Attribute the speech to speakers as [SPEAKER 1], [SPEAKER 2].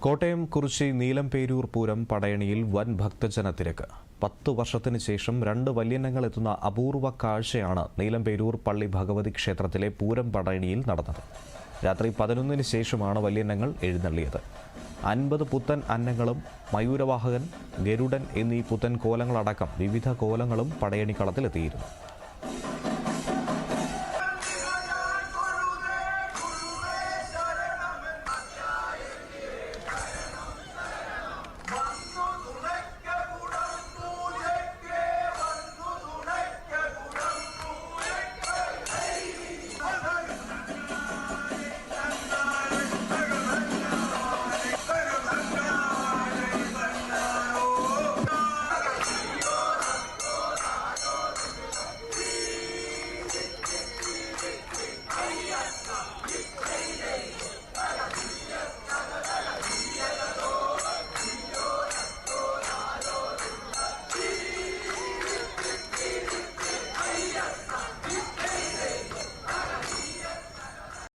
[SPEAKER 1] കോട്ടയം കുറിച്ചി നീലംപേരൂർ പൂരം പടയണിയിൽ വൻ ഭക്തജന തിരക്ക്. പത്ത് വർഷത്തിന് ശേഷം രണ്ട് വല്യന്നങ്ങൾ എത്തുന്ന അപൂർവ കാഴ്ചയാണ് നീലംപേരൂർ പള്ളി ഭഗവതി ക്ഷേത്രത്തിലെ പൂരം പടയണിയിൽ നടന്നത്. രാത്രി പതിനൊന്നിന് ശേഷമാണ് വല്യന്നങ്ങൾ എഴുന്നള്ളിയത്. അൻപത് പുത്തൻ അന്നങ്ങളും മയൂരവാഹകൻ ഗരുഡൻ എന്നീ പുത്തൻ കോലങ്ങളടക്കം വിവിധ കോലങ്ങളും പടയണിക്കളത്തിലെത്തിയിരുന്നു. Yes, sir.